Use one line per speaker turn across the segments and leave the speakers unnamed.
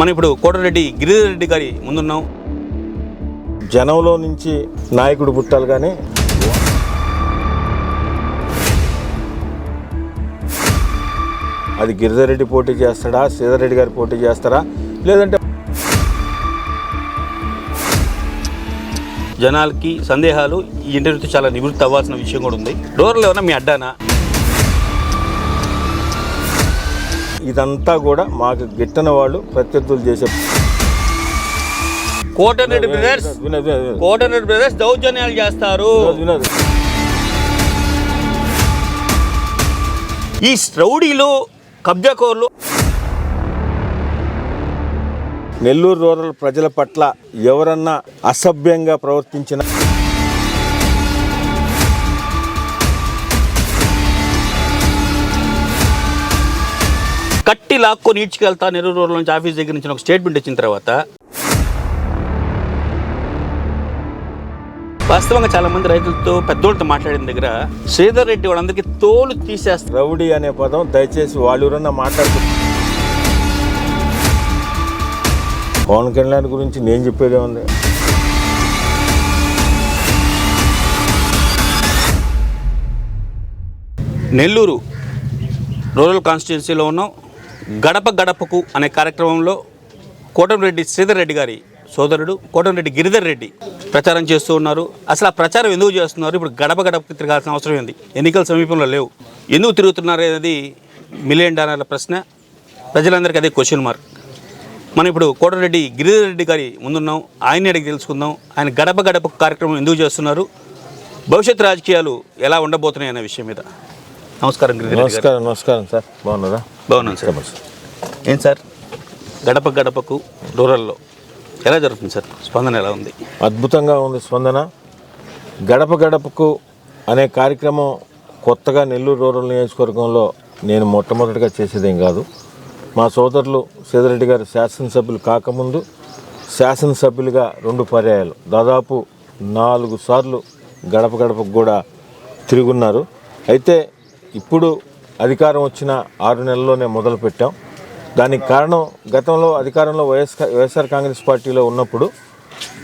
మనం ఇప్పుడు కోటరెడ్డి గిరిధర్ రెడ్డి గారి ముందున్నాం.
జనంలో నుంచి నాయకుడు పుట్టాలి కానీ అది గిరిజారెడ్డి పోటీ చేస్తాడా? సీతారెడ్డి గారు పోటీ చేస్తారా? లేదంటే
జనాలకి సందేహాలు ఈ ఇంటర్వ్యూతో చాలా నివృత్తి అవ్వాల్సిన విషయం కూడా ఉంది. డోర్లు ఏమన్నా మీ అడ్డానా?
ఇదంతా కూడా మాకు గిట్టన వాళ్ళు ప్రత్యర్థులు చేసే
కోటరెడ్డి బ్రదర్స్ కోటరెడ్డి బ్రదర్స్ దౌర్జన్యాలు చేస్తారు. ఈ రౌడీలు కబ్జాకోర్లు
నెల్లూరు రూరల్ ప్రజల పట్ల ఎవరన్నా అసభ్యంగా ప్రవర్తించిన
కట్టి లాక్కొని ఈడ్చుకెళ్తా నెల్లూరు రోడ్ల నుంచి ఆఫీస్ దగ్గర నుంచి ఒక స్టేట్మెంట్ వచ్చిన తర్వాత వాస్తవంగా చాలా మంది రైతులతో పెద్దోళ్ళతో మాట్లాడిన దగ్గర శ్రీధర్ రెడ్డి వాళ్ళందరికీ తోలు తీసేస్తారు
రౌడీ అనే పదం దయచేసి వాళ్ళు ఎవరన్నా మాట్లాడుతూ పవన్ కళ్యాణ్ గురించి నేను చెప్పేదే ఉంది.
నెల్లూరు రూరల్ కాన్స్టిట్యున్సీలో ఉన్నాం. గడప గడపకు అనే కార్యక్రమంలో కోటంరెడ్డి శ్రీధర్ రెడ్డి గారి సోదరుడు కోటంరెడ్డి గిరిధర్ రెడ్డి ప్రచారం చేస్తూ ఉన్నారు. అసలు ఆ ప్రచారం ఎందుకు చేస్తున్నారు? ఇప్పుడు గడప గడపకి తిరగాల్సిన అవసరం ఏంది? ఎన్నికల సమీపంలో లేవు. ఎందుకు తిరుగుతున్నారు అనేది మిలియన్ డాలర్ల ప్రశ్న. ప్రజలందరికీ అదే క్వశ్చన్ మార్క్ మనం ఇప్పుడు కోటరెడ్డి గిరిధర్ రెడ్డి గారి ముందున్నాం. ఆయన్ని అడిగి తెలుసుకుందాం. ఆయన గడప గడప కార్యక్రమం ఎందుకు చేస్తున్నారు? భవిష్యత్ రాజకీయాలు ఎలా ఉండబోతున్నాయి అనే విషయం మీద. నమస్కారం గిరిధర్
నమస్కారం నమస్కారం సార్. బాగున్నారా?
బాగున్నాను సార్. ఏం సార్? గడప గడపకు రూరల్లో ఎలా జరుగుతుంది సార్? స్పందన ఎలా ఉంది?
అద్భుతంగా ఉంది స్పందన. గడప గడపకు అనే కార్యక్రమం కొత్తగా నెల్లూరు రూరల్ నియోజకవర్గంలో నేను మొట్టమొదటిగా చేసేదేం కాదు. మా సోదరులు సీతారెడ్డి గారు శాసనసభ్యులు కాకముందు శాసనసభ్యులుగా రెండు పర్యాయాలు. దాదాపు నాలుగు సార్లు గడప గడపకు కూడా తిరుగున్నారు. అయితే ఇప్పుడు అధికారం వచ్చిన ఆరు నెలల్లోనే మొదలు పెట్టాం దానికి కారణం గతంలో అధికారంలో వైఎస్ వైఎస్ఆర్ కాంగ్రెస్ పార్టీలో ఉన్నప్పుడు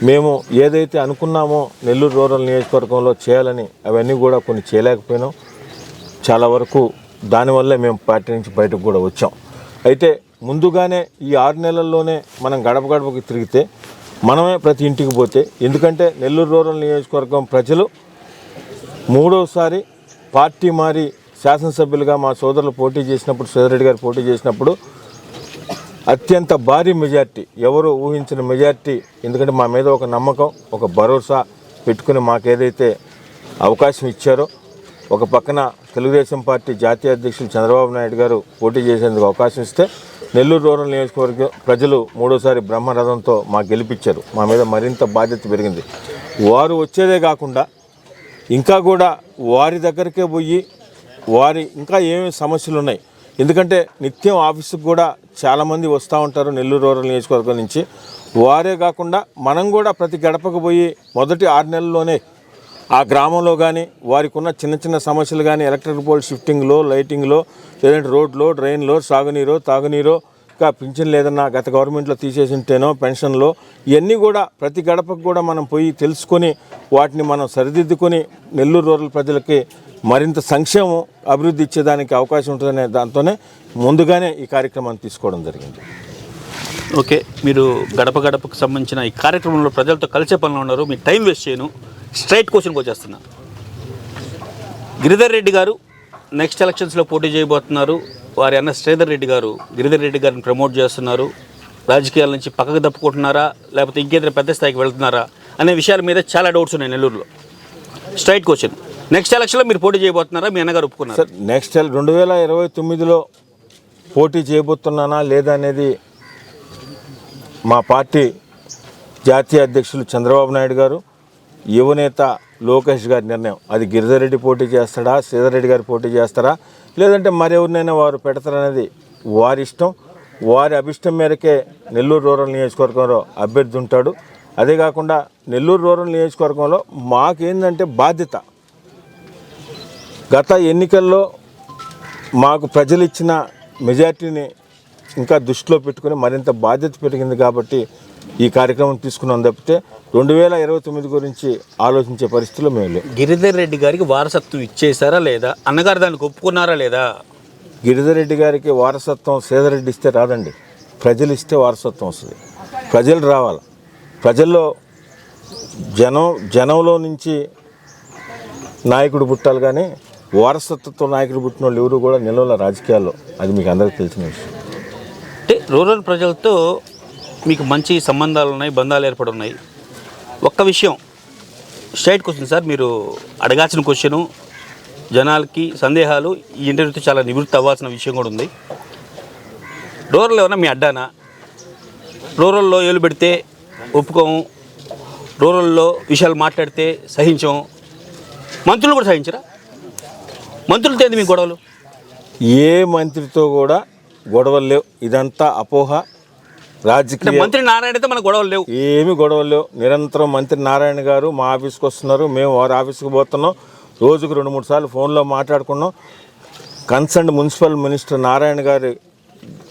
మేము ఏదైతే అనుకున్నామో నెల్లూరు రూరల్ నియోజకవర్గంలో చేయాలని అవన్నీ కూడా కొన్ని చేయలేకపోయినాం. చాలా వరకు దానివల్లే మేము పార్టీ నుంచి బయటకు కూడా వచ్చాం. అయితే ముందుగానే ఈ ఆరు నెలల్లోనే మనం గడప గడపకి తిరిగితే మనమే ప్రతి ఇంటికి పోతే ఎందుకంటే నెల్లూరు రూరల్ నియోజకవర్గం ప్రజలు మూడోసారి పార్టీ మారి శాసనసభ్యులుగా మా సోదరులు పోటీ చేసినప్పుడు సోదరెడ్డి గారు పోటీ చేసినప్పుడు అత్యంత భారీ మెజార్టీ ఎవరు ఊహించిన మెజార్టీ ఎందుకంటే మా మీద ఒక నమ్మకం ఒక భరోసా పెట్టుకుని మాకేదైతే అవకాశం ఇచ్చారో ఒక పక్కన తెలుగుదేశం పార్టీ జాతీయ అధ్యక్షులు చంద్రబాబు నాయుడు గారు పోటీ చేసేందుకు అవకాశం ఇస్తే నెల్లూరు రూరల్ నియోజకవర్గం ప్రజలు మూడోసారి బ్రహ్మరథంతో మా గెలిపించారు. మా మీద మరింత బాధ్యత పెరిగింది. వారు వచ్చేదే కాకుండా ఇంకా కూడా వారి దగ్గరికే పోయి వారి ఇంకా ఏమేమి సమస్యలు ఉన్నాయి? ఎందుకంటే నిత్యం ఆఫీసుకు కూడా చాలామంది వస్తూ ఉంటారు నెల్లూరు రూరల్ నియోజకవర్గం నుంచి. వారే కాకుండా మనం కూడా ప్రతి గడపకు పోయి మొదటి ఆరు నెలల్లోనే ఆ గ్రామంలో కానీ వారికి ఉన్న చిన్న చిన్న సమస్యలు కానీ ఎలక్ట్రిక్ పోల్ షిఫ్టింగ్లో లైటింగ్లో లేదంటే రోడ్లో డ్రైన్లో సాగునీరు తాగునీరు ఇంకా పింఛన్ లేదన్నా గత గవర్నమెంట్లో తీసేసి ఉంటేనో పెన్షన్లో ఇవన్నీ కూడా ప్రతి గడపకు కూడా మనం పోయి తెలుసుకొని వాటిని మనం సరిదిద్దుకొని నెల్లూరు రూరల్ ప్రజలకి మరింత సంక్షేమం అభివృద్ధి ఇచ్చేదానికి అవకాశం ఉంటుందనే దాంతోనే ముందుగానే ఈ కార్యక్రమాన్ని తీసుకోవడం జరిగింది.
ఓకే మీరు గడప గడపకు సంబంధించిన ఈ కార్యక్రమంలో ప్రజలతో కలిసే పనులు ఉన్నారు. మీ టైం వేస్ట్ చేయను. స్ట్రైట్ క్వశ్చన్కి వచ్చేస్తున్నా. గిరిధర్ రెడ్డి గారు నెక్స్ట్ ఎలక్షన్స్లో పోటీ చేయబోతున్నారు. వారి అన్న శ్రీధర్ రెడ్డి గారు గిరిధర్ రెడ్డి గారిని ప్రమోట్ చేస్తున్నారు. రాజకీయాల నుంచి పక్కకు తప్పుకుంటున్నారా? లేకపోతే ఇంకేదైనా పెద్ద స్థాయికి వెళ్తున్నారా? అనే విషయాల మీద చాలా డౌట్స్ ఉన్నాయి నెల్లూరులో. Straight question. నెక్స్ట్ ఎలక్షన్లో మీరు పోటీ చేయబోతున్నారా? మీ అన్నగారు ఒప్పుకున్నారు?
సార్ నెక్స్ట్ రెండు వేల ఇరవై తొమ్మిదిలో పోటీ చేయబోతున్నానా లేదా అనేది మా పార్టీ జాతీయ అధ్యక్షులు చంద్రబాబు నాయుడు గారు యువనేత లోకేష్ గారి నిర్ణయం. అది గిరిజారెడ్డి పోటీ చేస్తాడా? శ్రీధర్రెడ్డి గారు పోటీ చేస్తారా? లేదంటే మరెవరినైనా వారు పెడతారనేది వారి ఇష్టం. వారి అభిష్టం మేరకే నెల్లూరు రూరల్ నియోజకవర్గంలో అభ్యర్థి ఉంటాడు. అదే కాకుండా నెల్లూరు రూరల్ నియోజకవర్గంలో మాకేందంటే బాధ్యత. గత ఎన్నికల్లో మాకు ప్రజలు ఇచ్చిన మెజార్టీని ఇంకా దృష్టిలో పెట్టుకుని మరింత బాధ్యత పెరిగింది కాబట్టి ఈ కార్యక్రమం తీసుకున్నాం తప్పితే రెండు వేల ఇరవై తొమ్మిది గురించి ఆలోచించే పరిస్థితిలో మేము
గిరిధర్ రెడ్డి గారికి వారసత్వం ఇచ్చేసారా లేదా అన్నగారు దానికి ఒప్పుకున్నారా లేదా?
గిరిధర్ రెడ్డి గారికి వారసత్వం సేదరెడ్డి ఇస్తే రాదండి. ప్రజలు ఇస్తే వారసత్వం వస్తుంది. ప్రజలు రావాలి. ప్రజల్లో జనం జనంలో నుంచి నాయకుడు పుట్టాలి కానీ వారసత్వ నాయకులు పుట్టిన వాళ్ళు ఎవరు కూడా నిలవల రాజకీయాల్లో. అది మీకు అందరికీ తెలిసిన విషయం.
అంటే రూరల్ ప్రజలతో మీకు మంచి సంబంధాలు ఉన్నాయి బంధాలు ఏర్పడి ఉన్నాయి. ఒక్క విషయం స్ట్రైట్ క్వశ్చన్ సార్ మీరు అడగాల్సిన క్వశ్చను జనాలకి సందేహాలు ఈ ఇంటర్వ్యూతో చాలా నివృత్తి అవ్వాల్సిన విషయం కూడా ఉంది. రూరల్ ఏమన్నా మీ అడ్డానా? రూరల్లో ఏలు పెడితే ఒప్పుకోము రూరల్లో విషయాలు మాట్లాడితే సహించం మంత్రులు కూడా సహించరా? మంత్రులతో ఏంది మీ గొడవలు?
ఏ మంత్రితో కూడా గొడవలు లేవు. ఇదంతా అపోహ. రాజకీయ
మంత్రి నారాయణతో మన గొడవలు లేవు.
ఏమి గొడవలు లేవు. నిరంతరం మంత్రి నారాయణ గారు మా ఆఫీస్కి వస్తున్నారు. మేము వారి ఆఫీస్కి పోతున్నాం. రోజుకు రెండు మూడు సార్లు ఫోన్లో మాట్లాడుకున్నాం. కన్సర్న్ మున్సిపల్ మినిస్టర్ నారాయణ గారి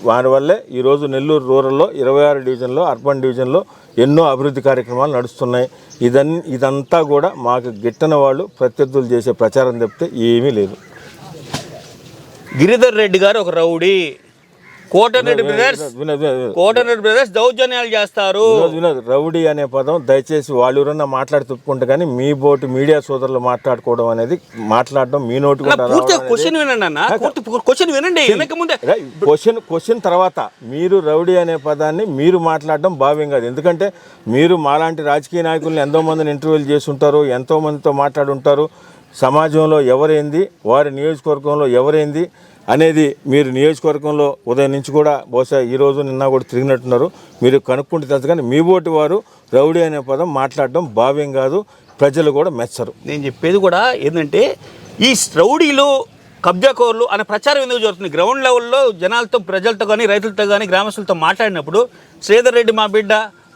వారి వల్లే ఈరోజు నెల్లూరు రూరల్లో ఇరవై ఆరు డివిజన్లో అర్బన్ డివిజన్లో ఎన్నో అభివృద్ధి కార్యక్రమాలు నడుస్తున్నాయి. ఇదన్ ఇదంతా కూడా మాకు గిట్టన వాళ్ళు ప్రత్యర్థులు చేసే ప్రచారం తప్పితే ఏమీ లేదు.
గిరిధర్ రెడ్డి గారు ఒక రౌడీ కోటరెడ్డి బ్రదర్స్ కోటరెడ్డి దౌర్జన్యాలు చేస్తారు.
వినోద్ రౌడీ అనే పదం దయచేసి వాళ్ళు ఎవరన్నా మాట్లాడి తిప్పుకుంటే కానీ మీ బోటి మీడియా సోదరులు మాట్లాడుకోవడం అనేది మాట్లాడడం మీ నోటి
క్వశ్చన్ వినండి అన్న. క్వశ్చన్ వినండి ముందే.
క్వశ్చన్ క్వశ్చన్ తర్వాత మీరు రౌడీ అనే పదాన్ని మీరు మాట్లాడడం భావ్యం కాదు. ఎందుకంటే మీరు మాలాంటి రాజకీయ నాయకుల్ని ఎంతో మందిని ఇంటర్వ్యూలు చేసి ఉంటారు ఎంతో మందితో మాట్లాడుంటారు. సమాజంలో ఎవరైంది వారి నియోజకవర్గంలో ఎవరైంది అనేది మీరు నియోజకవర్గంలో ఉదయం నుంచి కూడా బహుశా ఈ రోజు నిన్న కూడా తిరిగినట్టున్నారు. మీరు కనుక్కుంటే తెలుసు కానీ మీ బోటి వారు రౌడీ అనే పదం మాట్లాడడం భావ్యం కాదు ప్రజలు కూడా మెచ్చరు.
నేను చెప్పేది కూడా ఏంటంటే ఈ రౌడీలు కబ్జాకోర్లు అనే ప్రచారం ఎందుకు జరుగుతుంది? గ్రౌండ్ లెవెల్లో జనాలతో ప్రజలతో కానీ రైతులతో కానీ గ్రామస్తులతో మాట్లాడినప్పుడు శ్రీధర్ రెడ్డి మా బిడ్డ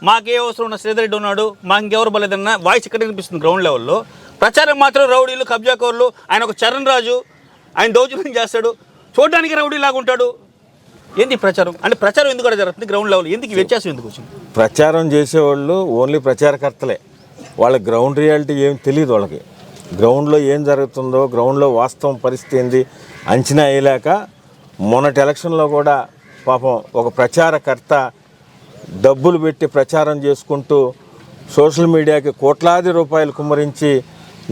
మాకే అవసరం ఉన్న శ్రీధర్ రెడ్డి ఉన్నాడు మాకు ఇంకెవరు బలేదన్న వాయిస్ ఇక్కడ వినిపిస్తుంది గ్రౌండ్ లెవెల్లో. ప్రచారం మాత్రం రౌడీలు కబ్జాకోర్లు ఆయన ఒక చరణ్ రాజు ఆయన దౌర్జన్యం చేస్తాడు. చూడడానికి రౌడీలాగా ఉంటాడు. ఏంది ప్రచారం? అంటే ప్రచారం ఎందుకు జరుగుతుంది? గ్రౌండ్ లెవెల్ ఎందుకు వ్యత్యాసం ఎందుకు వచ్చింది?
ప్రచారం చేసేవాళ్ళు ఓన్లీ ప్రచారకర్తలే. వాళ్ళ గ్రౌండ్ రియాలిటీ ఏం తెలియదు వాళ్ళకి. గ్రౌండ్లో ఏం జరుగుతుందో గ్రౌండ్లో వాస్తవం పరిస్థితి ఏంది అంచనా వేయలేక మొన్నటి ఎలక్షన్లో కూడా పాపం ఒక ప్రచారకర్త డబ్బులు పెట్టి ప్రచారం చేసుకుంటూ సోషల్ మీడియాకి కోట్లాది రూపాయలు కుమ్మరించి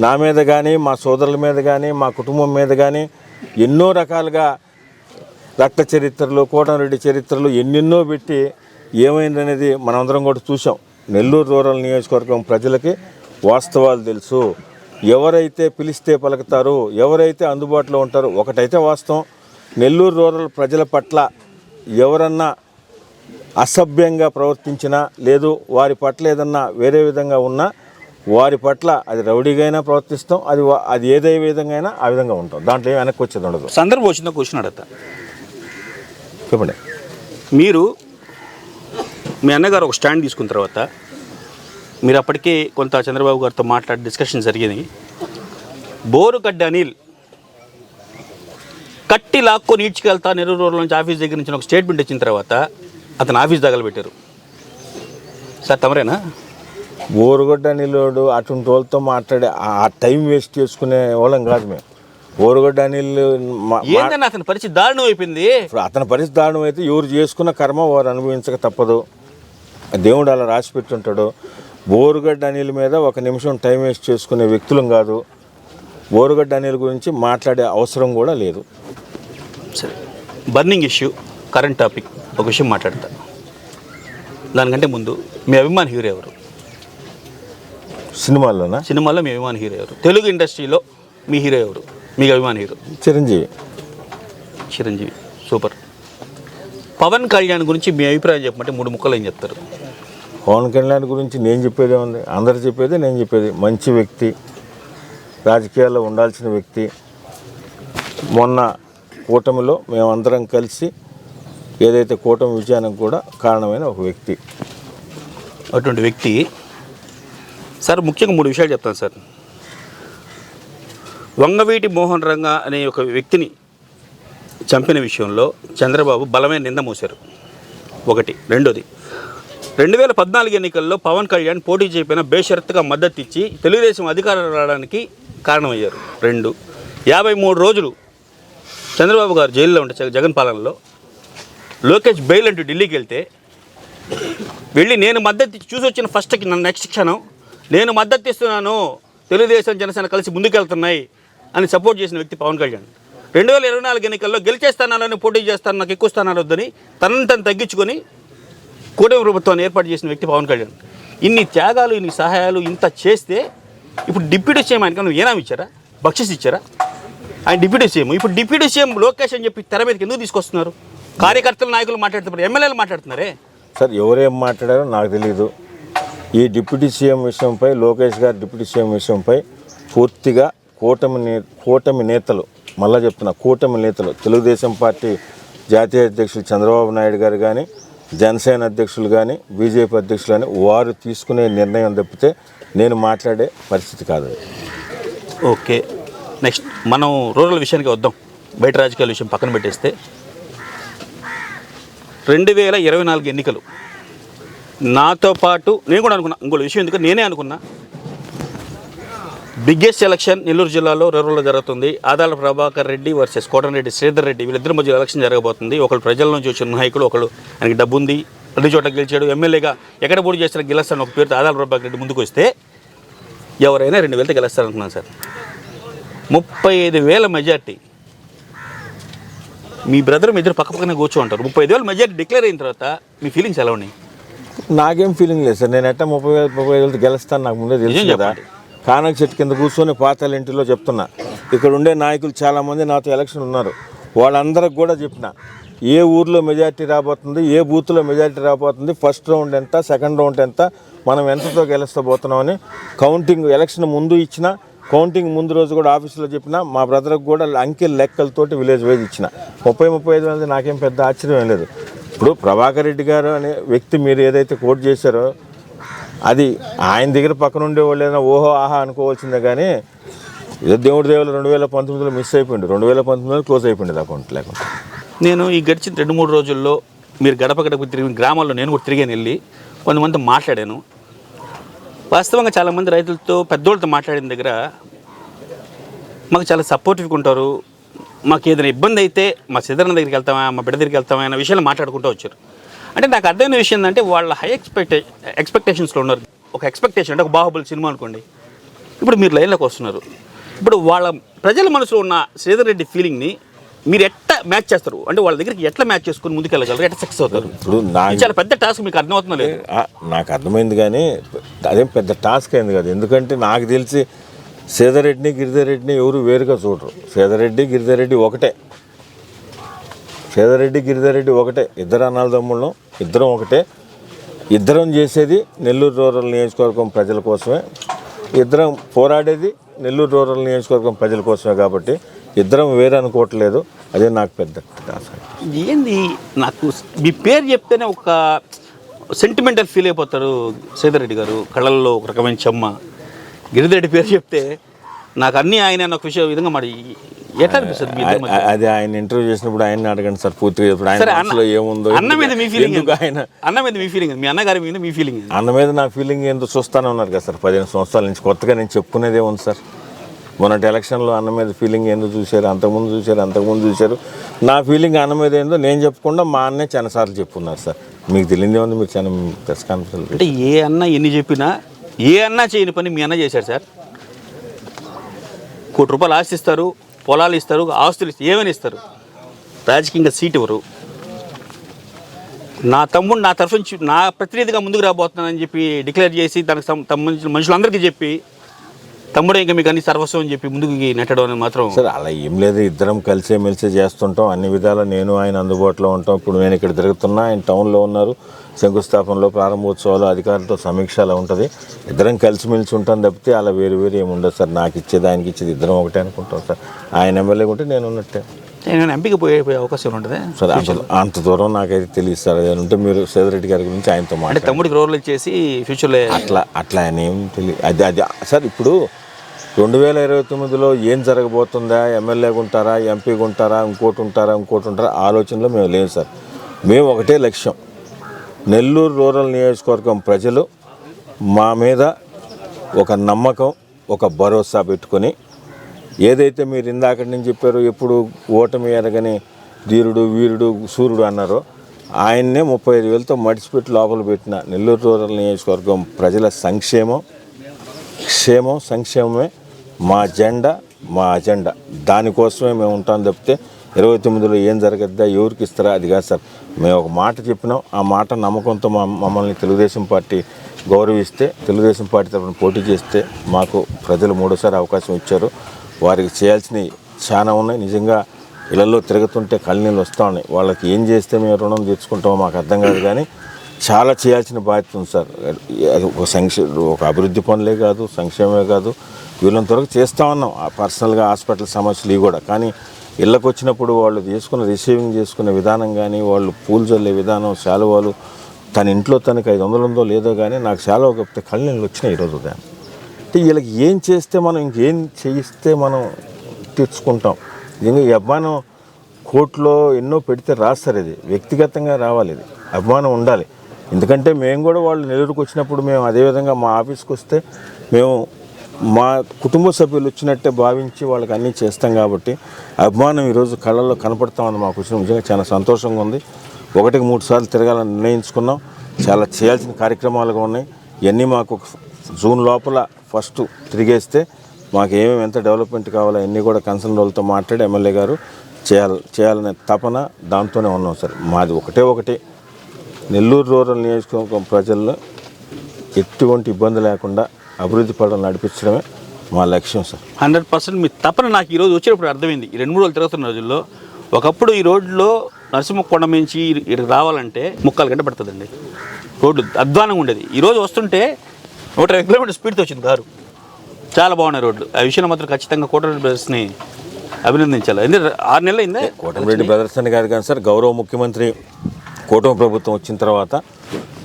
నా మీద కానీ మా సోదరుల మీద కానీ మా కుటుంబం మీద కానీ ఎన్నో రకాలుగా రక్త చరిత్రలు కోటమిరెడ్డి చరిత్రలు ఎన్నెన్నో పెట్టి ఏమైందనేది మనందరం కూడా చూసాం నెల్లూరు రూరల్ నియోజకవర్గం ప్రజలకి వాస్తవాలు తెలుసు. ఎవరైతే పిలిస్తే పలుకుతారు ఎవరైతే అందుబాటులో ఉంటారో ఒకటైతే వాస్తవం. నెల్లూరు రూరల్ ప్రజల పట్ల ఎవరన్నా అసభ్యంగా ప్రవర్తించినా లేదు వారి పట్ల ఏదన్నా వేరే విధంగా ఉన్నా వారి పట్ల అది రౌడీగా అయినా ప్రవర్తిస్తాం అది అది ఏదే విధంగా అయినా ఆ విధంగా ఉంటాం. దాంట్లో ఏం వెనక్కి వచ్చేది ఉండదు.
సందర్భం వచ్చిందో క్వశ్చన్ అడగతా.
చెప్పండి.
మీరు మీ అన్నగారు ఒక స్టాండ్ తీసుకున్న తర్వాత మీరు అప్పటికే కొంత చంద్రబాబు గారితో మాట్లాడి డిస్కషన్ జరిగింది. బోరుగడ్డ అనిల్ కట్టి లాక్కొని ఈడ్చుకెళ్తా నెల్లూరు రోడ్ల నుంచి ఆఫీస్ దగ్గర నుంచి ఒక స్టేట్మెంట్ ఇచ్చిన తర్వాత అతను ఆఫీస్ తగలబెట్టారు సార్ తమరేనా?
ఓరుగడ్డ నిలోడు అటువంటి వాళ్ళతో మాట్లాడే ఆ టైం వేస్ట్ చేసుకునే వాళ్ళం కాదు మేము. ఓరుగడ్డ
ఏంటన్నా అతని పరిస్థితి దారుణం అయిపోయింది?
ఇప్పుడు అతని పరిస్థితి దారుణం అయితే ఎవరు చేసుకున్న కర్మ వారు అనుభవించక తప్పదు. దేవుడు అలా రాసి పెట్టుంటాడు. బోరుగడ్డ అనిల్ మీద ఒక నిమిషం టైం వేస్ట్ చేసుకునే వ్యక్తులం కాదు. బోరుగడ్డ అనిల్ గురించి మాట్లాడే అవసరం కూడా లేదు.
సరే. బర్నింగ్ ఇష్యూ కరెంట్ టాపిక్ ఒక విషయం మాట్లాడతా. దానికంటే ముందు మీ అభిమాన హీరో ఎవరు?
సినిమాల్లోనా
సినిమాలో మీ అభిమాన హీరో ఎవరు? తెలుగు ఇండస్ట్రీలో మీ హీరో ఎవరు? మీకు అభిమాన హీరో?
చిరంజీవి.
చిరంజీవి. సూపర్. పవన్ కళ్యాణ్ గురించి మీ అభిప్రాయం చెప్పమంటే మూడు ముక్కలు ఏం చెప్తారు?
పవన్ కళ్యాణ్ గురించి నేను చెప్పేది ఉంది అందరు చెప్పేది నేను చెప్పేది. మంచి వ్యక్తి రాజకీయాల్లో ఉండాల్సిన వ్యక్తి. మొన్న కూటమిలో మేమందరం కలిసి ఏదైతే కూటమి విజయానికి కూడా కారణమైన ఒక వ్యక్తి.
అటువంటి వ్యక్తి సార్ ముఖ్యంగా మూడు విషయాలు చెప్తాను సార్. వంగవీటి మోహన్ రంగ అనే ఒక వ్యక్తిని చంపిన విషయంలో చంద్రబాబు బలమైన నింద మోశారు. ఒకటి. రెండోది రెండు వేల పద్నాలుగు ఎన్నికల్లో పవన్ కళ్యాణ్ పోటీ చేయకపోయినా బేషరత్తుగా మద్దతు ఇచ్చి తెలుగుదేశం అధికారం రావడానికి కారణమయ్యారు. రెండు యాభై మూడు రోజులు చంద్రబాబు గారు జైల్లో ఉంటే జగన్ పాలనలో లోకేష్ బెయిల్ అంటూ ఢిల్లీకి వెళ్తే వెళ్ళి నేను మద్దతు చూసి వచ్చిన ఫస్ట్కి నన్ను నెక్స్ట్ క్షణం నేను మద్దతు ఇస్తున్నాను తెలుగుదేశం జనసేన కలిసి ముందుకెళ్తున్నాయి అని సపోర్ట్ చేసిన వ్యక్తి పవన్ కళ్యాణ్. రెండు వేల ఇరవై నాలుగు ఎన్నికల్లో గెలిచే స్థానాలను పోటీ చేస్తాను. నాకు ఎక్కువ స్థానాలు వద్దని తనని తను తగ్గించుకొని కూటమి ప్రభుత్వాన్ని ఏర్పాటు చేసిన వ్యక్తి పవన్ కళ్యాణ్. ఇన్ని త్యాగాలు ఇన్ని సహాయాలు ఇంత చేస్తే ఇప్పుడు డిప్యూటీ సీఎం ఆయనకి నువ్వు ఏనామి ఇచ్చారా? బక్షిస్ ఇచ్చారా? ఆయన డిప్యూటీ సీఎం. ఇప్పుడు డిప్యూటీ సీఎం లోకేష్ అని చెప్పి తెర మీదకి ఎందుకు తీసుకొస్తున్నారు? కార్యకర్తలు నాయకులు మాట్లాడుతున్నారు ఎమ్మెల్యేలు మాట్లాడుతున్నారే?
సార్ ఎవరేం మాట్లాడారో నాకు తెలియదు ఈ డిప్యూటీ సీఎం విషయంపై లోకేష్ గారు డిప్యూటీ సీఎం విషయంపై పూర్తిగా కూటమి నే కూటమి నేతలు మళ్ళా చెప్తున్నా కూటమి నేతలు తెలుగుదేశం పార్టీ జాతీయ అధ్యక్షులు చంద్రబాబు నాయుడు గారు కానీ జనసేన అధ్యక్షులు కానీ బీజేపీ అధ్యక్షులు కానీ వారు తీసుకునే నిర్ణయం తప్పితే నేను మాట్లాడే పరిస్థితి కాదు.
ఓకే. నెక్స్ట్ మనం రూరల్ విషయానికి వద్దాం. బయట రాజకీయాల విషయం పక్కన పెట్టేస్తే. రెండు వేల ఇరవై నాలుగు ఎన్నికలు. నాతో పాటు నేను కూడా అనుకున్నా ఇంకో విషయం ఎందుకంటే నేనే అనుకున్నా. బిగ్గెస్ట్ ఎలక్షన్ నెల్లూరు జిల్లాలో రూరల్లో జరుగుతుంది. ఆదాల ప్రభాకర్ రెడ్డి వర్సెస్ కోటరెడ్డి శ్రీధర్ రెడ్డి వీళ్ళిద్దరి మధ్య ఎలక్షన్ జరగబోతుంది. ఒకళ్ళు ప్రజల నుంచి వచ్చిన నాయకుడు ఒకళ్ళు ఆయనకి డబ్బు ఉంది రెండు చోట్ల గెలిచాడు. ఎమ్మెల్యేగా ఎక్కడ పోటీ చేసిన గెలుస్తాను ఒక పేరుతో ఆదాల ప్రభాకర్ రెడ్డి ముందుకు వస్తే ఎవరైనా రెండు వేలతో గెలుస్తారనుకున్నాను సార్. ముప్పై ఐదు వేల మెజార్టీ. మీ బ్రదర్ మీ ఇద్దరు పక్క పక్కనే కూర్చో ఉంటారు ముప్పై ఐదు వేల మెజార్టీ డిక్లేర్ అయిన తర్వాత మీ ఫీలింగ్స్ ఎలా ఉన్నాయి?
నాకేం ఫీలింగ్ లేదు సార్. నేను ఎట్ట ముప్పై వేలు ముప్పై వేలతో గెలుస్తాను నాకు ముందే తెలుసు కదా. కానక చెట్టు కింద కూర్చొని పాతాల ఇంటిలో చెప్తున్నా. ఇక్కడ ఉండే నాయకులు చాలామంది నాతో ఎలక్షన్ ఉన్నారు. వాళ్ళందరికి కూడా చెప్పిన. ఏ ఊర్లో మెజారిటీ రాబోతుంది ఏ బూత్లో మెజారిటీ రాబోతుంది ఫస్ట్ రౌండ్ ఎంత సెకండ్ రౌండ్ ఎంత మనం ఎంతతో గెలుస్తబోతున్నామని కౌంటింగ్ ఎలక్షన్ ముందు ఇచ్చిన కౌంటింగ్ ముందు రోజు కూడా ఆఫీసులో చెప్పిన మా బ్రదర్కి కూడా అంకెల్ లెక్కలతోటి విలేజ్ వైజ్ ఇచ్చిన. ముప్పై ముప్పై ఐదు మంది నాకేం పెద్ద ఆశ్చర్యం లేదు. ఇప్పుడు ప్రభాకర్ రెడ్డి గారు అనే వ్యక్తి మీరు ఏదైతే కోట్ చేశారో అది ఆయన దగ్గర పక్కన ఉండే వాళ్ళు ఏదైనా ఓహో ఆహా అనుకోవాల్సిందే కానీ ఏదో దేవుడి దేవుడు రెండు వేల పంతొమ్మిదిలో మిస్ అయిపోయింది రెండు వేల పంతొమ్మిదిలో క్లోజ్ అయిపోయింది అకౌంట్ లేకుండా.
నేను ఈ గడిచిన రెండు మూడు రోజుల్లో మీరు గడప గడప తిరిగిన గ్రామాల్లో నేను కూడా తిరిగాను వెళ్ళి కొంతమంది మాట్లాడాను. వాస్తవంగా చాలామంది రైతులతో పెద్దోళ్ళతో మాట్లాడిన దగ్గర మాకు చాలా సపోర్టివ్గా ఉంటారు. మాకు ఏదైనా ఇబ్బంది అయితే మా సిద్ధరన్న దగ్గరికి వెళ్తామా మా బిడ్డ దగ్గరికి వెళ్తామా అనే విషయాలు మాట్లాడుకుంటూ వచ్చారు. అంటే నాకు అర్థమైన విషయం ఏంటంటే వాళ్ళ హై ఎక్స్పెక్టే ఎక్స్పెక్టేషన్స్లో ఉన్నారు. ఒక ఎక్స్పెక్టేషన్ అంటే ఒక బాహుబలి సినిమా అనుకోండి. ఇప్పుడు మీరు లైన్లోకి వస్తున్నారు. ఇప్పుడు వాళ్ళ ప్రజల మనసులో ఉన్న శ్రీధర్ రెడ్డి ఫీలింగ్ని మీరు ఎట్లా మ్యాచ్ చేస్తారు? అంటే వాళ్ళ దగ్గరికి ఎట్లా మ్యాచ్ చేసుకుని ముందుకెళ్ళగలరు? ఎట్లా సక్సెస్ అవుతారు?
ఇప్పుడు
చాలా పెద్ద టాస్క్ మీకు అర్థమవుతుందా లేదు.
నాకు అర్థమైంది కానీ అదేం పెద్ద టాస్క్ అయింది కదా. ఎందుకంటే నాకు తెలిసి సేదరెడ్డిని గిరిధరెడ్డిని ఎవరు వేరుగా చూడరు. సేదరెడ్డి గిరిధరెడ్డి ఒకటే. సీదారెడ్డి గిరిధారెడ్డి ఒకటే. ఇద్దరు అన్నదమ్ముళ్ళం ఇద్దరం ఒకటే. ఇద్దరం చేసేది నెల్లూరు రూరల్ నియోజకవర్గం ప్రజల కోసమే. ఇద్దరం పోరాడేది నెల్లూరు రూరల్ నియోజకవర్గం ప్రజల కోసమే కాబట్టి ఇద్దరం వేరే అనుకోవట్లేదు. అదే నాకు పెద్ద
ఏంది? నాకు మీ పేరు చెప్తేనే ఒక సెంటిమెంటల్ ఫీల్ అయిపోతారు సీదారెడ్డి గారు. కళల్లో ఒక రకమైన చెమ్మ. గిరిరెడ్డి పేరు చెప్తే నాకు అన్నీ ఆయన ఒక విషయం విధంగా మరి ఎట్లా అనిపిస్తుంది
అది ఆయన ఇంటర్వ్యూ చేసినప్పుడు ఆయన అడగండి సార్ పూర్తిగా ఇప్పుడు ఆయన ఏముందో
అన్న మీద మీ ఫీలింగ్
ఎందుకు ఆయన
అన్న మీద మీ ఫీలింగ్ మీ అన్నగారి మీద మీ ఫీలింగ్
అన్న మీద నా ఫీలింగ్ ఏందో చూస్తానే ఉన్నారు కదా సార్ పదిహేను సంవత్సరాల నుంచి కొత్తగా నేను చెప్పుకునేదే ఉంది సార్? మొన్నటి ఎలక్షన్లో అన్న మీద ఫీలింగ్ ఏందో చూశారు అంతకుముందు చూశారు అంతకుముందు చూశారు. నా ఫీలింగ్ అన్న మీద ఏందో నేను చెప్పకుండా మా అన్నే చాలాసార్లు చెప్పుకున్నారు సార్. మీకు తెలియదే ఉంది మీరు చాలా ప్రెస్ కాన్ఫరెన్స్
అంటే ఏ అన్న ఎన్ని చెప్పినా ఏ అన్న చేయని పని మీ అన్న చేశారు సార్. కోటి రూపాయలు ఆశిస్తారు పొలాలు ఇస్తారు ఆస్తులు ఇస్తారు ఏమైనా ఇస్తారు. రాజకీయంగా సీట్ ఇవ్వరు. నా తమ్ముడు నా తరఫు నుంచి నా ప్రతినిధిగా ముందుకు రాబోతున్నానని చెప్పి డిక్లేర్ చేసి దానికి సంబంధించిన మనుషులందరికీ చెప్పి తమ్ముడే ఇంకా మీకు అన్ని సర్వస్వం అని చెప్పి ముందుకు నెట్టడం అనేది మాత్రం
సార్ అలా ఏం లేదు. ఇద్దరం కలిసే మెలిసే చేస్తుంటాం. అన్ని విధాలా నేను ఆయన అందుబాటులో ఉంటాం. ఇప్పుడు నేను ఇక్కడ తిరుగుతున్నా ఆయన టౌన్లో ఉన్నారు. శంకుస్థాపనలో ప్రారంభోత్సవాలు అధికారులతో సమీక్ష అలా ఉంటుంది. ఇద్దరం కలిసిమెలిసి ఉంటాం తప్పితే అలా వేరు వేరు ఏమి ఉండదు సార్. నాకు ఇచ్చేది ఆయనకి ఇచ్చేది ఇద్దరం ఒకటే అనుకుంటాం సార్. ఆయన ఎమ్మెల్యే ఉంటే నేను ఉన్నట్టే.
నేను ఎంపిక పోయే అవకాశం ఉంటుంది
సార్ అంత అంత దూరం నాకైతే తెలియదు సార్. ఉంటే మీరు సేదరెడ్డి గారి గురించి ఆయనతో మాట్లాడండి.
తమ్ముడికి రోడ్లు ఇచ్చేసి ఫ్యూచర్లో
అట్లా అట్లా ఆయన ఏం తెలియదు అది అది సార్ ఇప్పుడు రెండు వేల ఇరవై తొమ్మిదిలో ఏం జరగబోతుందా? ఎమ్మెల్యేగా ఉంటారా? ఎంపీగా ఉంటారా? ఇంకోటి ఉంటారా? ఇంకోటి ఉంటారా? ఆలోచనలో మేము లేవు సార్. మేము ఒకటే లక్ష్యం. నెల్లూరు రూరల్ నియోజకవర్గం ప్రజలు మా మీద ఒక నమ్మకం ఒక భరోసా పెట్టుకొని ఏదైతే మీరు ఇందాకటి నుంచి చెప్పారో ఎప్పుడు ఓటమి ఎరగని ధీరుడు వీరుడు సూర్యుడు అన్నారో ఆయన్నే ముప్పై ఐదు వేలతో మడిచిపెట్టి లోపల పెట్టిన నెల్లూరు రూరల్ నియోజకవర్గం ప్రజల సంక్షేమం క్షేమం సంక్షేమమే మా జెండా మా అజెండా. దానికోసమే మేము ఉంటాం తప్పితే ఇరవై తొమ్మిదిలో ఏం జరగద్దా? ఎవరికి ఇస్తారా? అది కాదు సార్. మేము ఒక మాట చెప్పినాం. ఆ మాట నమ్మకంతో మా మమ్మల్ని తెలుగుదేశం పార్టీ గౌరవిస్తే తెలుగుదేశం పార్టీ తరఫున పోటీ చేస్తే మాకు ప్రజలు మూడోసారి అవకాశం ఇచ్చారు. వారికి చేయాల్సినవి చాలా ఉన్నాయి. నిజంగా ఇళ్ళలో తిరుగుతుంటే కళ్ళనీళ్ళు వస్తూ ఉన్నాయి. వాళ్ళకి ఏం చేస్తే మేము రుణం తీర్చుకుంటామో మాకు అర్థం కాదు కానీ చాలా చేయాల్సిన బాధ్యత ఉంది సార్. అది ఒక సంక్షే ఒక అభివృద్ధి పనులే కాదు సంక్షేమమే కాదు. వీళ్ళంతవరకు చేస్తూ ఉన్నాం. ఆ పర్సనల్గా హాస్పిటల్ సమస్యలు ఇవి కూడా. కానీ ఇళ్ళకు వచ్చినప్పుడు వాళ్ళు తీసుకున్న రిసీవింగ్ చేసుకునే విధానం కానీ వాళ్ళు పూలు చల్లే విధానం శాలువాలు తన ఇంట్లో తనకి ఐదు వందలు ఉందో లేదో కానీ నాకు శాలువ కప్పితే కళ్ళు వచ్చినాయి ఈరోజు ఉదయం. అంటే వీళ్ళకి ఏం చేస్తే మనం ఇంకేం చేయిస్తే మనం తీర్చుకుంటాం. నిజంగా ఈ అభిమానం కోర్టులో ఎన్నో పెడితే రాస్తారు ఇది. వ్యక్తిగతంగా రావాలి ఇది. అభిమానం ఉండాలి. ఎందుకంటే మేము కూడా వాళ్ళు నెల్లూరుకు వచ్చినప్పుడు మేము అదేవిధంగా మా ఆఫీస్కి వస్తే మేము మా కుటుంబ సభ్యులు వచ్చినట్టే భావించి వాళ్ళకి అన్నీ చేస్తాం కాబట్టి అభిమానం ఈరోజు కళ్ళల్లో కనపడతామని మాకు వచ్చిన నిజంగా చాలా సంతోషంగా ఉంది. ఒకటికి మూడు సార్లు తిరగాలని నిర్ణయించుకున్నాం. చాలా చేయాల్సిన కార్యక్రమాలుగా ఉన్నాయి. ఇవన్నీ మాకు జూన్ లోపల ఫస్ట్ తిరిగేస్తే మాకు ఏమేమి ఎంత డెవలప్మెంట్ కావాలో అన్నీ కూడా కన్సర్న్ వాళ్ళతో మాట్లాడి ఎమ్మెల్యే గారు చేయాలి చేయాలనే తపన దాంతోనే ఉన్నాం సార్. మాది ఒకటే ఒకటి. నెల్లూరు రూరల్ నియోజకవర్గం ప్రజల్లో ఎటువంటి ఇబ్బంది లేకుండా అభివృద్ధి పడడం నడిపించడమే మా లక్ష్యం సార్.
హండ్రెడ్ పర్సెంట్ మీ తపన నాకు ఈరోజు వచ్చేటప్పుడు అర్థమైంది. ఈ రెండు మూడు రోజులు తిరుగుతున్న రోజుల్లో ఒకప్పుడు ఈ రోడ్లో నరసింహకొండ నుంచి ఇక్కడికి రావాలంటే ముక్కాలు గంట పడుతుందండి. రోడ్డు అధ్వానంగా ఉండేది. ఈరోజు వస్తుంటే నూట ఇరవై కిలోమీటర్ స్పీడ్తో వచ్చింది కారు. చాలా బాగున్నాయి రోడ్లు. ఆ విషయంలో మాత్రం ఖచ్చితంగా కోటరెడ్డి బ్రదర్స్ని అభినందించాలి. ఎందుకంటే ఆరు నెలలు అయిందే?
కోటమిరెడ్డి ప్రదర్శన గారు కానీ సార్ గౌరవ ముఖ్యమంత్రి కూటమి ప్రభుత్వం వచ్చిన తర్వాత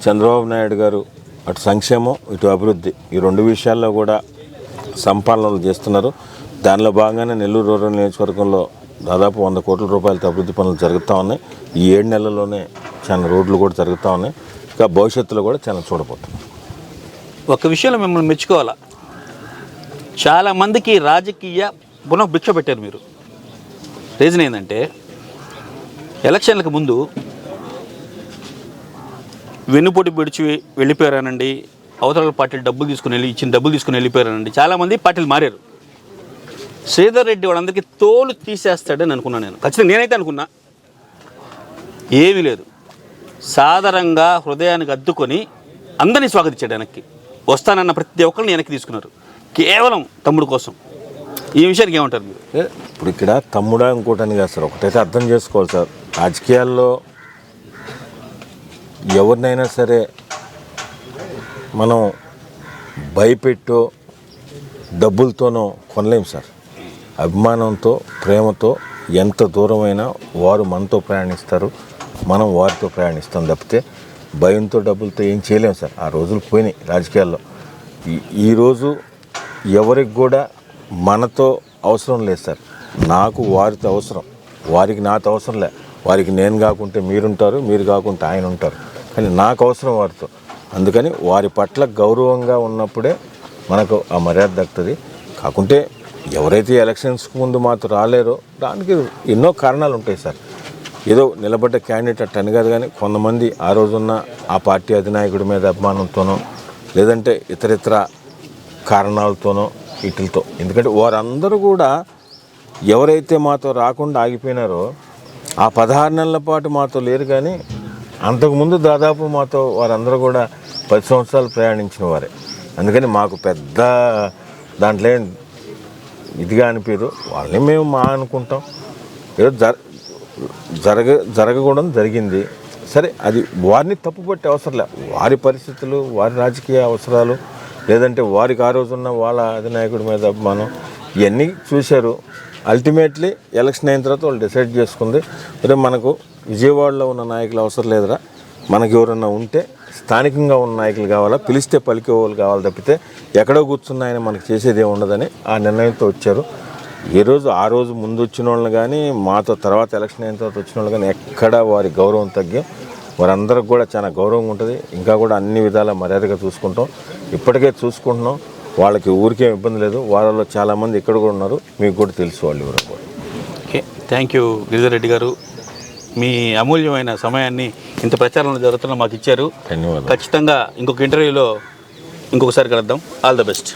చంద్రబాబు నాయుడు గారు అటు సంక్షేమం ఇటు అభివృద్ధి ఈ రెండు విషయాల్లో కూడా సంపాలనలు చేస్తున్నారు. దానిలో భాగంగానే నెల్లూరు రూరల్ నియోజకవర్గంలో దాదాపు వంద కోట్ల రూపాయలతో అభివృద్ధి పనులు జరుగుతూ ఉన్నాయి. ఈ ఏడు నెలల్లోనే చాలా రోడ్లు కూడా జరుగుతూ ఉన్నాయి. ఇంకా భవిష్యత్తులో కూడా చాలా చూడబోతున్నాం.
ఒక విషయంలో మిమ్మల్ని మెచ్చుకోవాలా? చాలామందికి రాజకీయ పునః భిక్ష పెట్టారు మీరు. రీజన్ ఏంటంటే ఎలక్షన్లకు ముందు వెన్నుపోటు పిడిచి వెళ్ళిపోయారనండి. అవతల పార్టీలు డబ్బులు తీసుకుని వెళ్ళి ఇచ్చిన డబ్బులు తీసుకుని వెళ్ళిపోయారనండి. చాలామంది పార్టీలు మారారు. శ్రీధర్ రెడ్డి వాళ్ళందరికీ తోలు తీసేస్తాడని అనుకున్నాను నేను. ఖచ్చితంగా నేనైతే అనుకున్నా. ఏమీ లేదు. సాధారణంగా హృదయానికి అద్దుకొని అందరినీ స్వాగతించాడు వెనక్కి. వస్తానన్న ప్రతి ఒక్కరిని వెనక్కి తీసుకున్నారు. కేవలం తమ్ముడు కోసం. ఈ విషయానికి ఏమంటారు మీరు?
ఏ, ఇప్పుడు ఇక్కడ తమ్ముడా ఇంకోటని కాదు సార్. ఒకటైతే అర్థం చేసుకోవాలి సార్. రాజకీయాల్లో ఎవరినైనా సరే మనం భయపెట్టో డబ్బులతోనో కొనలేం సార్. అభిమానంతో ప్రేమతో ఎంత దూరమైనా వారు మనతో ప్రయాణిస్తారు. మనం వారితో ప్రయాణిస్తాం తప్పితే భయంతో డబ్బులతో ఏం చేయలేము సార్. ఆ రోజులు పోయినాయి రాజకీయాల్లో. ఈ- ఈరోజు ఎవరికి కూడా మనతో అవసరం లేదు సార్. నాకు వారితో అవసరం. వారికి నాతో అవసరం లే. వారికి నేను కాకుంటే మీరుంటారు మీరు కాకుంటే ఆయన ఉంటారు. కానీ నాకు అవసరం వారితో. అందుకని వారి పట్ల గౌరవంగా ఉన్నప్పుడే మనకు ఆ మర్యాద దక్కుతుంది. కాకుంటే ఎవరైతే ఎలక్షన్స్కి ముందు మాతో రాలేరో దానికి ఎన్నో కారణాలు ఉంటాయి సార్. ఏదో నిలబడ్డ క్యాండిడేట్ అట్టని కాదు కానీ కొంతమంది ఆ రోజున్న ఆ పార్టీ అధినాయకుడి మీద అభిమానంతోనో లేదంటే ఇతరితర కారణాలతోనో వీటితో ఎందుకంటే వారందరూ కూడా ఎవరైతే మాతో రాకుండా ఆగిపోయినారో ఆ పదహారు నెలల పాటు మాతో లేరు కానీ అంతకుముందు దాదాపు మాతో వారందరూ కూడా పది సంవత్సరాలు ప్రయాణించిన వారే. అందుకని మాకు పెద్ద దాంట్లో ఏం ఇదిగా అనిపించదు వాళ్ళని మేము మా అనుకుంటాం. ఏదో జర జరగ జరగకూడదు జరిగింది. సరే అది వారిని తప్పుపట్టే అవసరం లే. వారి పరిస్థితులు వారి రాజకీయ అవసరాలు లేదంటే వారికి ఆ రోజున్న వాళ్ళ అధినాయకుడి మీద అభిమానం ఇవన్నీ చూశారు. అల్టిమేట్లీ ఎలక్షన్ అయిన తర్వాత వాళ్ళు డిసైడ్ చేసుకుంది. మరి మనకు విజయవాడలో ఉన్న నాయకులు అవసరం లేదురా. మనకి ఎవరన్నా ఉంటే స్థానికంగా ఉన్న నాయకులు కావాలా పిలిస్తే పలికే వాళ్ళు కావాలి తప్పితే ఎక్కడో కూర్చున్నాయని మనకు చేసేది ఉండదని ఆ నిర్ణయంతో వచ్చారు. ఏ రోజు ఆ రోజు ముందు వచ్చిన వాళ్ళని కానీ మాతో తర్వాత ఎలక్షన్ అయిన తర్వాత వచ్చిన వాళ్ళు కానీ ఎక్కడ వారి గౌరవం తగ్గాం. వారందరికి కూడా చాలా గౌరవం ఉంటుంది. ఇంకా కూడా అన్ని విధాల మర్యాదగా చూసుకుంటాం. ఇప్పటికే చూసుకుంటున్నాం. వాళ్ళకి ఊరికేం ఇబ్బంది లేదు. వాళ్ళలో చాలామంది ఇక్కడ కూడా ఉన్నారు. మీకు కూడా తెలుసు వాళ్ళు ఎవరో కూడా.
Okay. Thank you Giridhar Reddy garu. మీ అమూల్యమైన సమయాన్ని ఇంత ప్రచారంలో జరుగుతున్న మాకు ఇచ్చారు.
ధన్యవాదాలు.
ఖచ్చితంగా ఇంకొక ఇంటర్వ్యూలో ఇంకొకసారి కలుద్దాం. All the best